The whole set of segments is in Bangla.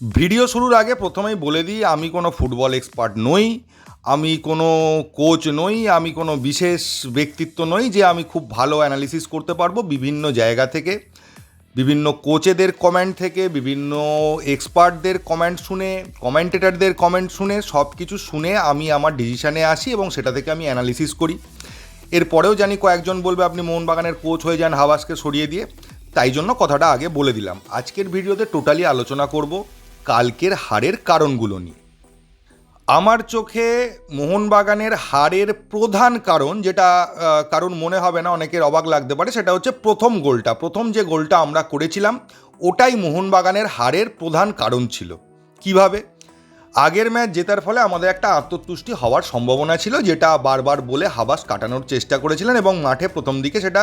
ভিডিও শুরুর আগে প্রথমেই বলে দিই, আমি কোনো ফুটবল এক্সপার্ট নই, আমি কোনো কোচ নই, আমি কোনো বিশেষ ব্যক্তিত্ব নই যে আমি খুব ভালো অ্যানালিসিস করতে পারব বিভিন্ন জায়গা থেকে, বিভিন্ন কোচেদের কমেন্ট থেকে, বিভিন্ন এক্সপার্টদের কমেন্ট শুনে কমেন্টেটারদের কমেন্ট শুনে সব কিছু শুনে আমি আমার ডিসিশানে আসি এবং সেটা থেকে আমি অ্যানালিসিস করি। এরপরেও জানি কয়েকজন বলবে, আপনি মোহনবাগানের কোচ হয়ে যান হাওয়াসকে সরিয়ে দিয়ে। তাই জন্য কথাটা আগে বলে দিলাম। আজকের ভিডিওতে টোটালি আলোচনা করব। কালকের হারের কারণগুলো নিয়ে। আমার চোখে মোহনবাগানের হারের প্রধান কারণ যেটা কারণ মনে হবে না, অনেকের অবাক লাগতে পারে, সেটা হচ্ছে প্রথম গোলটা। প্রথম যে গোলটা আমরা করেছিলাম, ওটাই মোহনবাগানের হারের প্রধান কারণ ছিল। কীভাবে? আগের ম্যাচ জেতার ফলে আমাদের একটা আত্মতুষ্টি হওয়ার সম্ভাবনা ছিল, যেটা বারবার বলে হাবাস কাটানোর চেষ্টা করেছিলেন এবং মাঠে প্রথম দিকে সেটা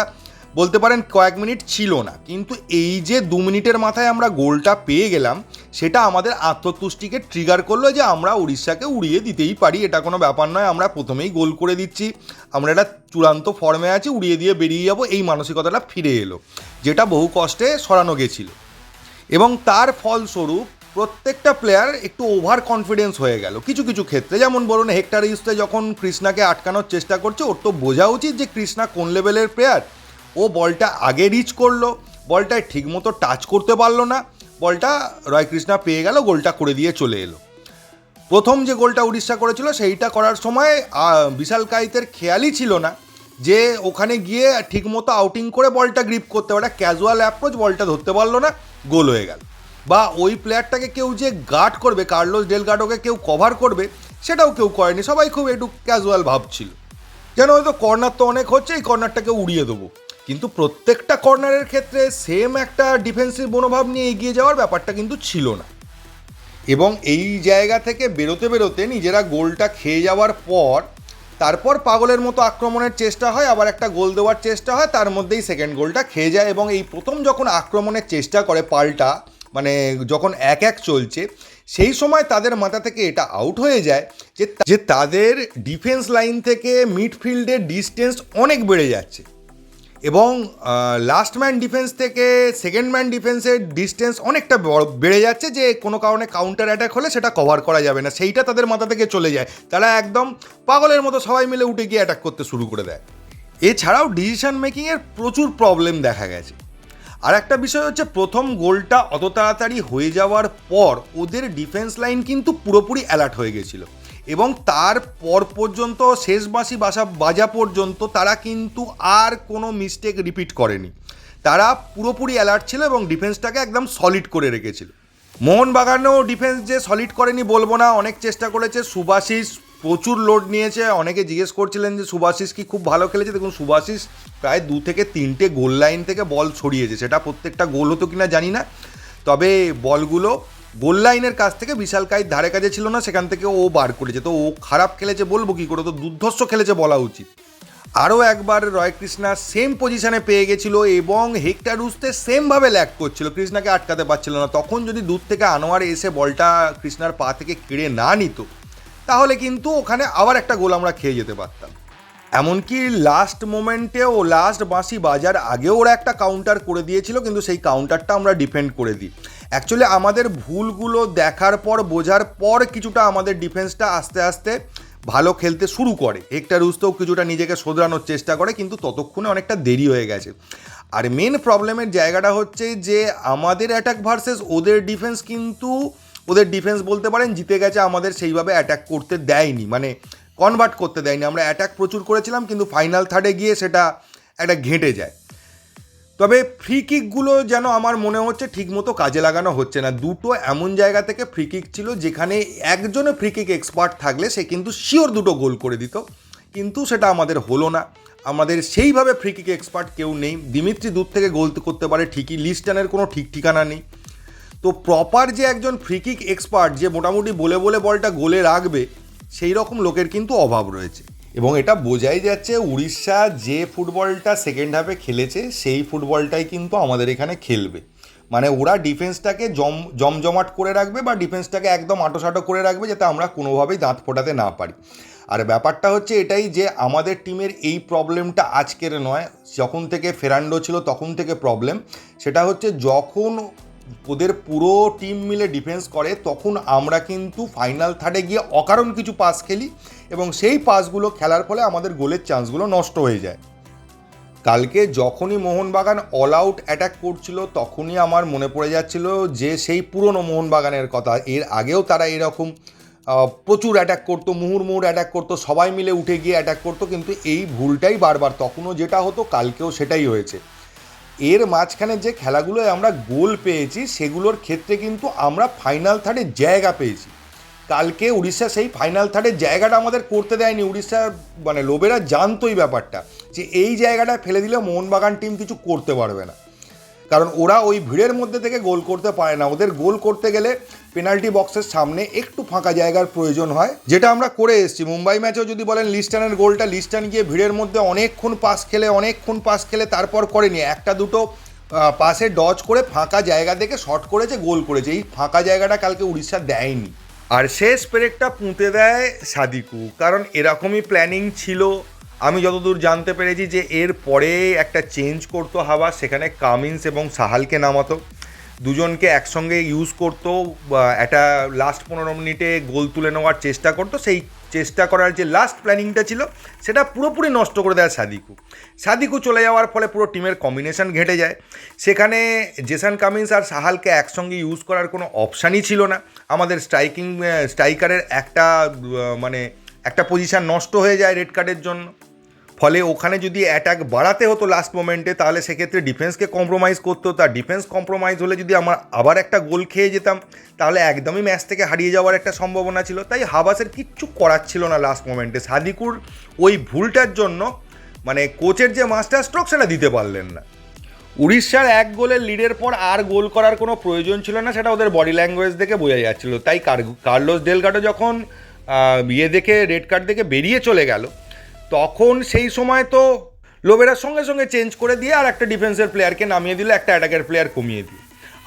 বলতে পারেন কয়েক মিনিট ছিল না। কিন্তু এই যে দু মিনিটের মাথায় আমরা গোলটা পেয়ে গেলাম, সেটা আমাদের আত্মতুষ্টিকে ট্রিগার করল যে আমরা উড়িষ্যাকে উড়িয়ে দিতেই পারি। এটা কোনো ব্যাপার নয়, আমরা প্রথমেই গোল করে দিচ্ছি। আমরা এটা চূড়ান্ত ফর্মে আছি, উড়িয়ে দিয়ে বেরিয়ে যাব, এই মানসিকতাটা ফিরে এলো, যেটা বহু কষ্টে সরানো গেছিল। এবং তার ফলস্বরূপ প্রত্যেকটা প্লেয়ার একটু ওভার কনফিডেন্স হয়ে গেল। কিছু কিছু ক্ষেত্রে, যেমন বলুন, হেক্টার ইউসতে যখন কৃষ্ণাকে আটকানোর চেষ্টা করছে, ওর তো বোঝা উচিত যে কৃষ্ণা কোন লেভেলের প্লেয়ার ও বলটা আগে রিচ করল বলটায় ঠিকমতো টাচ করতে পারল না, বলটা রয় কৃষ্ণা পেয়ে গেল, গোলটা করে দিয়ে চলে এলো। প্রথম যে গোলটা উড়িষ্যা করেছিল, সেইটা করার সময় বিশাল কাইতের খেয়ালই ছিল না যে ওখানে গিয়ে ঠিকমতো আউটিং করে বলটা গ্রিপ করতে পারে। ক্যাজুয়াল অ্যাপ্রোচ বলটা ধরতে পারল না, গোল হয়ে গেল। বা ওই প্লেয়ারটাকে কেউ যে গার্ড করবে, কার্লোস ডেলগাডোকে কেউ কভার করবে, সেটাও কেউ করেনি। সবাই খুব একটু ক্যাজুয়াল ভাবছিল। যেন হয়তো কর্নার তো অনেক হচ্ছে, এই কর্নারটাকে উড়িয়ে দেবো। কিন্তু প্রত্যেকটা কর্নারের ক্ষেত্রে সেম একটা ডিফেন্সিভ মনোভাব নিয়ে এগিয়ে যাওয়ার ব্যাপারটা কিন্তু ছিল না। এবং এই জায়গা থেকে বেরোতে বেরোতে নিজেরা গোলটা খেয়ে যাওয়ার পর, তারপর পাগলের মতো আক্রমণের চেষ্টা হয়, আবার একটা গোল দেওয়ার চেষ্টা হয়, তার মধ্যেই সেকেন্ড গোলটা খেয়ে যায় এবং এই প্রথম যখন আক্রমণের চেষ্টা করে পাল্টা মানে যখন এক এক চলছে, সেই সময় তাদের মাথা থেকে এটা আউট হয়ে যায় যে যে তাদের ডিফেন্স লাইন থেকে মিডফিল্ডের ডিস্টেন্স অনেক বেড়ে যাচ্ছে। এবং লাস্ট ম্যান ডিফেন্স থেকে সেকেন্ড ম্যান ডিফেন্সের ডিস্টেন্স অনেকটা বড় যাচ্ছে যে কোনো কারণে কাউন্টার অ্যাটাক হলে সেটা কভার করা যাবে না। সেইটা তাদের মাথা থেকে চলে যায়। তারা একদম পাগলের মতো সবাই মিলে উঠে গিয়ে অ্যাটাক করতে শুরু করে দেয়। এছাড়াও ডিসিশন মেকিংয়ের প্রচুর প্রবলেম দেখা গেছে। আর একটা বিষয় হচ্ছে, প্রথম গোলটা অত তাড়াতাড়ি হয়ে যাওয়ার পর ওদের ডিফেন্স লাইন কিন্তু পুরোপুরি অ্যালার্ট হয়ে গেছিল। এবং তার পর পর্যন্ত শেষ বাঁশি বাসা বাজা পর্যন্ত তারা কিন্তু আর কোনো মিস্টেক রিপিট করেনি। তারা পুরোপুরি অ্যালার্ট ছিল এবং ডিফেন্সটাকে একদম সলিড করে রেখেছিল। মোহনবাগানেও ডিফেন্স যে সলিড করেনি বলব না, অনেক চেষ্টা করেছে। সুভাশিস প্রচুর লোড নিয়েছে। অনেকে জিজ্ঞেস করছিলেন যে সুভাশিস কি খুব ভালো খেলেছে? দেখুন সুভাশিস প্রায় দু থেকে তিনটে গোল লাইন থেকে বল ছড়িয়েছে। সেটা প্রত্যেকটা গোল হতো কিনা জানি না। তবে বলগুলো গোল লাইনের কাছ থেকে বিশাল কাইত ধারে কাজে ছিল না, সেখান থেকে ও বার করেছে। তো ও খারাপ খেলেছে বলব কি করে? তো দুর্ধর্ষ খেলেছে বলা উচিত। আরও একবার রয় কৃষ্ণা সেম পজিশনে পেয়ে গেছিল এবং হেক্টার উসতে সেমভাবে ল্যাক করছিল। কৃষ্ণাকে আটকাতে পারছিল না। তখন যদি দূর থেকে আনোয়ার এসে বলটা কৃষ্ণার পা থেকে কেড়ে না নিত, তাহলে কিন্তু ওখানে আবার একটা গোল আমরা খেয়ে যেতে পারতাম। এমনকি লাস্ট মোমেন্টে ও লাস্ট বাঁশি বাজার আগেও ওরা একটা কাউন্টার করে দিয়েছিল, কিন্তু সেই কাউন্টারটা আমরা ডিফেন্ড করে দিই। অ্যাকচুয়ালি আমাদের ভুলগুলো দেখার পর, বোঝার পর কিছুটা আমাদের ডিফেন্সটা আস্তে আস্তে ভালো খেলতে শুরু করে। হেক্টার উস্তেও কিছুটা নিজেকে শোধরানোর চেষ্টা করে, কিন্তু ততক্ষণে অনেকটা দেরি হয়ে গেছে। আর মেন প্রবলেমের জায়গাটা হচ্ছে যে, আমাদের অ্যাটাক ভার্সেস ওদের ডিফেন্স কিন্তু, ওদের ডিফেন্স বলতে পারেন, জিতে গেছে আমাদের সেইভাবে অ্যাটাক করতে দেয়নি। মানে কনভার্ট করতে দেয়নি। আমরা অ্যাটাক প্রচুর করেছিলাম, কিন্তু ফাইনাল থার্ডে গিয়ে সেটা একটা ঘেঁটে যায়। তবে ফ্রি কিকগুলো যেন আমার মনে হচ্ছে ঠিকমতো কাজে লাগানো হচ্ছে না। দুটো এমন জায়গা থেকে ফ্রি কিক ছিল যেখানে একজনে ফ্রি কিক এক্সপার্ট থাকলে সে কিন্তু শিওর দুটো গোল করে দিত। কিন্তু সেটা আমাদের হলো না। আমাদের সেইভাবে ফ্রি কিক এক্সপার্ট কেউ নেই। দিমিত্রি দূর থেকে গোল করতে পারে ঠিকই, লিস্টানের কোনো ঠিক ঠিকানা নেই। তো প্রপার যে একজন ফ্রিকিক এক্সপার্ট যে মোটামুটি বলে বলে বলটা গোলে রাখবে সেই রকম লোকের কিন্তু অভাব রয়েছে। এবং এটা বোঝাই যাচ্ছে উড়িষ্যা যে ফুটবলটা সেকেন্ড হাফে খেলেছে, সেই ফুটবলটাই কিন্তু আমাদের এখানে খেলবে। মানে ওরা ডিফেন্সটাকে জম, জমজমাট করে রাখবে বা ডিফেন্সটাকে একদম আটোসাটো করে রাখবে যাতে আমরা কোনোভাবেই দাঁত ফোটাতে না পারি। আর ব্যাপারটা হচ্ছে এটাই যে আমাদের টিমের এই প্রবলেমটা আজকের নয়, যখন থেকে ফেরান্ডো ছিল তখন থেকে প্রবলেম সেটা হচ্ছে যখন ওদের পুরো টিম মিলে ডিফেন্স করে, তখন আমরা কিন্তু ফাইনাল থার্ডে গিয়ে অকারণ কিছু পাস খেলি এবং সেই পাসগুলো খেলার ফলে আমাদের গোলের চান্সগুলো নষ্ট হয়ে যায়। কালকে যখনই মোহনবাগান অল আউট অ্যাটাক করছিল, তখনই আমার মনে পড়ে যাচ্ছিল যে সেই পুরনো মোহনবাগানের কথা, এর আগেও তারা এরকম প্রচুর অ্যাটাক করতো, মুহুর মুহুর অ্যাটাক করতো, সবাই মিলে উঠে গিয়ে অ্যাটাক করতো, কিন্তু এই ভুলটাই বারবার, তখনও যেটা হতো, কালকেও সেটাই হয়েছে। এর মাঝখানে যে খেলাগুলোয় আমরা গোল পেয়েছি, সেগুলোর ক্ষেত্রে কিন্তু আমরা ফাইনাল থার্ডে জায়গা পেয়েছি। কালকে উড়িষ্যা সেই ফাইনাল থার্ডের জায়গাটা আমাদের করতে দেয়নি। উড়িষ্যার মানে লোবেরা জানতোই ব্যাপারটা যে এই জায়গাটা ফেলে দিলে মোহনবাগান টিম কিছু করতে পারবে না। কারণ ওরা ওই ভিড়ের মধ্যে থেকে গোল করতে পারে না। ওদের গোল করতে গেলে পেনাল্টি বক্সের সামনে একটু ফাঁকা জায়গার প্রয়োজন হয়, যেটা আমরা করে এসেছি। মুম্বাই ম্যাচেও যদি বলেন লিস্টানের গোলটা, লিস্টান গিয়ে ভিড়ের মধ্যে অনেকক্ষণ পাস খেলে, অনেকক্ষণ পাস খেলে তারপর করেনি। একটা দুটো পাশে ডজ করে ফাঁকা জায়গা থেকে শট করেছে, গোল করেছে। এই ফাঁকা জায়গাটা কালকে উড়িষ্যা দেয়নি। আর শেষ পেরেকটা পুঁতে দেয় সাদিকু, কারণ এরকমই প্ল্যানিং ছিল। আমি যতদূর জানতে পেরেছি যে এর পরে একটা চেঞ্জ করতো হাওয়া, সেখানে কামিন্স এবং সাহালকে নামাতো। দুজনকে একসঙ্গে ইউজ করতো, বা একটা লাস্ট পনেরো মিনিটে গোল তুলে নেওয়ার চেষ্টা করতো। সেই চেষ্টা করার যে লাস্ট প্ল্যানিংটা ছিল, সেটা পুরোপুরি নষ্ট করে দেয় সাদিকু। সাদিকু চলে যাওয়ার ফলে পুরো টিমের কম্বিনেশন ঘেটে যায়। সেখানে জেসান কামিন্স আর সাহালকে একসঙ্গে ইউজ করার কোনো অপশানই ছিল না। আমাদের স্ট্রাইকিং স্ট্রাইকারের একটা মানে একটা পজিশান নষ্ট হয়ে যায় রেড কার্ডের জন্য। ফলে ওখানে যদি অ্যাটাক বাড়াতে হতো লাস্ট মোমেন্টে তাহলে সেক্ষেত্রে ডিফেন্সকে কম্প্রোমাইজ করতে। আর ডিফেন্স কম্প্রোমাইজ হলে যদি আমার আবার একটা গোল খেয়ে যেতাম, তাহলে একদমই ম্যাচ থেকে হারিয়ে যাওয়ার একটা সম্ভাবনা ছিল। তাই হাবাসের কিচ্ছু করার ছিল না লাস্ট মোমেন্টে সাদিকুর ওই ভুলটার জন্য মানে কোচের যে মাস্টার স্ট্রোক সেটা দিতে পারলেন না। উড়িষ্যার এক গোলের লিডের পর আর গোল করার কোনো প্রয়োজন ছিল না, সেটা ওদের বডি ল্যাঙ্গুয়েজ দেখে বোঝা যাচ্ছিল। তাই কার- কার্লোস ডেলগাটো যখন ইয়ে দেখে রেড কার্ড দেখে বেরিয়ে চলে গেল তখন সেই সময় তো লোবেরার সঙ্গে সঙ্গে চেঞ্জ করে দিয়ে আর একটা ডিফেন্সের প্লেয়ারকে নামিয়ে দিল, একটা অ্যাটাকের প্লেয়ার কমিয়ে দিল।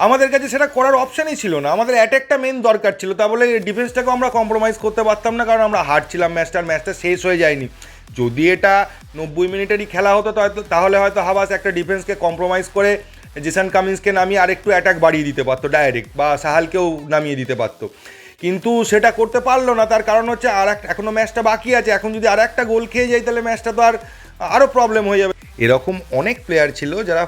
আমাদের কাছে সেটা করার অপশানই ছিল না। আমাদের অ্যাটাকটা মেন দরকার ছিল। তা বলে ডিফেন্সটাকেও আমরা কম্প্রোমাইজ করতে পারতাম না, কারণ আমরা হারছিলাম ম্যাচটার ম্যাচটা শেষ হয়ে যায়নি। যদি এটা নব্বই মিনিটেরই খেলা হতো তাহলে হয়তো হাবাস একটা ডিফেন্সকে কম্প্রোমাইজ করে জেসান কামিন্সকে নামিয়ে আরেকটু অ্যাটাক বাড়িয়ে দিতে পারতো ডাইরেক্ট বা সাহালকেও নামিয়ে দিতে পারতো। কিন্তু সেটা করতে পারল না, তার কারণ হচ্ছে আর এক এখনও ম্যাচটা বাকি আছে, এখন যদি আর একটা গোল খেয়ে যায় তাহলে ম্যাচটা তো আর আরও প্রবলেম হয়ে যাবে। এরকম অনেক প্লেয়ার ছিল যারা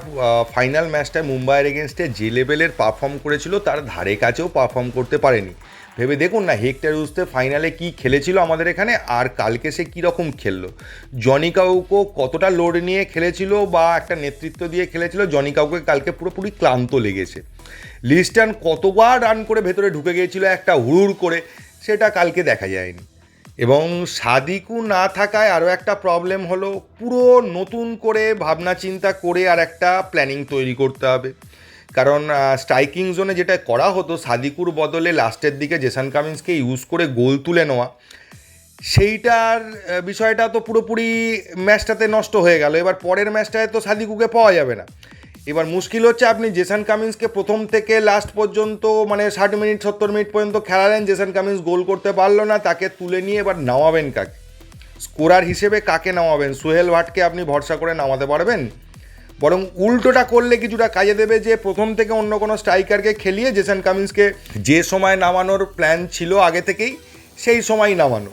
ফাইনাল ম্যাচটায় মুম্বাইয়ের এগেনস্টে যে লেভেলের পারফর্ম করেছিল, তার ধারে কাছেও পারফর্ম করতে পারেনি। ভেবে দেখুন না, হেক্টর উস্তে ফাইনালে কি খেলেছিল আমাদের এখানে আর কালকে সে কীরকম খেললো? জনি কাউকো কতটা লোড নিয়ে খেলেছিল বা একটা নেতৃত্ব দিয়ে খেলেছিল, জনি কাউকে কালকে পুরোপুরি ক্লান্ত লেগেছে। লিস্টান কতবার রান করে ভেতরে ঢুকে গিয়েছিল একটা হুড়ুর করে, সেটা কালকে দেখা যায়নি। এবং সাদিকু না থাকায় আরও একটা প্রবলেম হলো, পুরো নতুন করে ভাবনা চিন্তা করে আর একটা প্ল্যানিং তৈরি করতে হবে। কারণ স্ট্রাইকিং জোনে যেটা করা হতো, সাদিকুর বদলে লাস্টের দিকে জেসান কামিন্সকে ইউজ করে গোল তুলে নেওয়া, সেইটার বিষয়টা তো পুরোপুরি ম্যাচটাতে নষ্ট হয়ে গেল। এবার পরের ম্যাচটায় তো সাদিকুকে পাওয়া যাবে না। এবার মুশকিল হচ্ছে আপনি জেসান কামিন্সকে প্রথম থেকে লাস্ট পর্যন্ত মানে ষাট মিনিট, সত্তর মিনিট পর্যন্ত খেলালেন, জেসান কামিন্স গোল করতে পারল না, তাকে তুলে নিয়ে এবার নামাবেন কাকে? স্কোরার হিসেবে কাকে নামাবেন? সোহেল ভাটকে আপনি ভরসা করে নামাতে পারবেন? বরং উল্টোটা করলে কিছুটা কাজে দেবে যে প্রথম থেকে অন্য কোনো স্ট্রাইকারকে খেলিয়ে জেসান কামিন্সকে যে সময় নামানোর প্ল্যান ছিল আগে থেকেই, সেই সময়ই নামানো।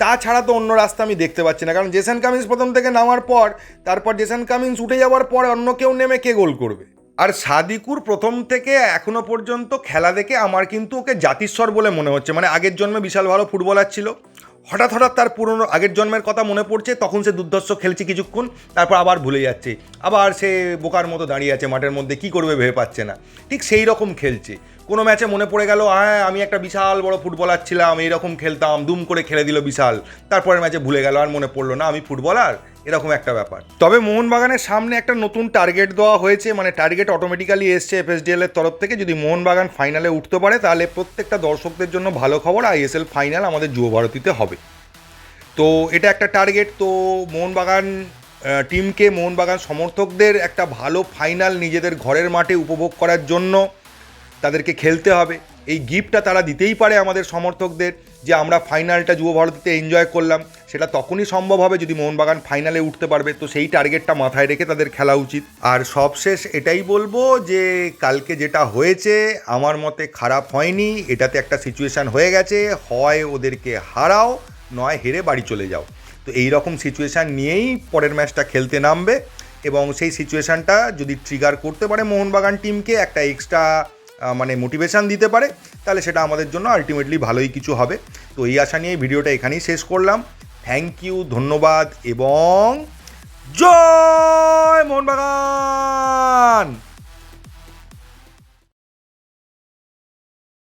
তাছাড়া তো অন্য রাস্তা আমি দেখতে পাচ্ছি না, কারণ জেসান কামিন্স প্রথম থেকে নামার পর, তারপর জেসান কামিন্স উঠে যাওয়ার পর অন্য কেউ নেমে কে গোল করবে? আর সাদিকুর প্রথম থেকে এখনও পর্যন্ত খেলা দেখে আমার কিন্তু ওকে জাতিস্বর বলে মনে হচ্ছে। মানে আগের জন্মে বিশাল ভালো ফুটবলার ছিল। হঠাৎ হঠাৎ তার পুরনো আগের জন্মের কথা মনে পড়ছে, তখন সে দুর্ধর্ষ খেলছে কিছুক্ষণ, তারপর আবার ভুলে যাচ্ছে। আবার সে বোকার মতো দাঁড়িয়ে আছে মাঠের মধ্যে, কি করবে ভেবে পাচ্ছে না। ঠিক সেই রকম খেলছে। কোনো ম্যাচে মনে পড়ে গেল হ্যাঁ আমি একটা বিশাল বড় ফুটবলার ছিলাম, এইরকম খেলতাম, দুম করে খেলে দিল বিশাল। তারপরের ম্যাচে ভুলে গেল, আর মনে পড়ল না, আমি ফুটবলার? এরকম একটা ব্যাপার। তবে মোহনবাগানের সামনে একটা নতুন টার্গেট দেওয়া হয়েছে মানে টার্গেট অটোমেটিক্যালি এসছে এফএসডিএল এর তরফ থেকে। যদি মোহনবাগান ফাইনালে উঠতে পারে, তাহলে প্রত্যেকটা দর্শকদের জন্য ভালো খবর আইএসএল ফাইনাল আমাদের যুব ভারতীতে হবে। তো এটা একটা টার্গেট তো মোহনবাগান টিমকে মোহনবাগান সমর্থকদের একটা ভালো ফাইনাল নিজেদের ঘরের মাঠে উপভোগ করার জন্য তাদেরকে খেলতে হবে। এই গিফটটা তারা দিতেই পারে আমাদের সমর্থকদের। যে আমরা ফাইনালটা যুব ভারতীতে এনজয় করলাম, সেটা তখনই সম্ভব হবে যদি মোহনবাগান ফাইনালে উঠতে পারবে। তো সেই টার্গেটটা মাথায় রেখে তাদের খেলা উচিত। আর সবশেষ এটাই বলব যে, কালকে যেটা হয়েছে, আমার মতে খারাপ হয়নি, এটাতে একটা সিচুয়েশান হয়ে গেছে, হয় ওদেরকে হারাও, নয় হেরে বাড়ি চলে যাও। তো এই রকম সিচুয়েশান নিয়েই পরের ম্যাচটা খেলতে নামবে এবং সেই সিচুয়েশানটা যদি ট্রিগার করতে পারে মোহনবাগান টিমকে একটা এক্সট্রা মানে মোটিভেশান দিতে পারে, তাহলে সেটা আমাদের জন্য আলটিমেটলি ভালোই কিছু হবে। তো এই আশা নিয়ে ভিডিওটা এখানেই শেষ করলাম। থ্যাংক ইউ ধন্যবাদ, এবং জয় মোহনবাগান!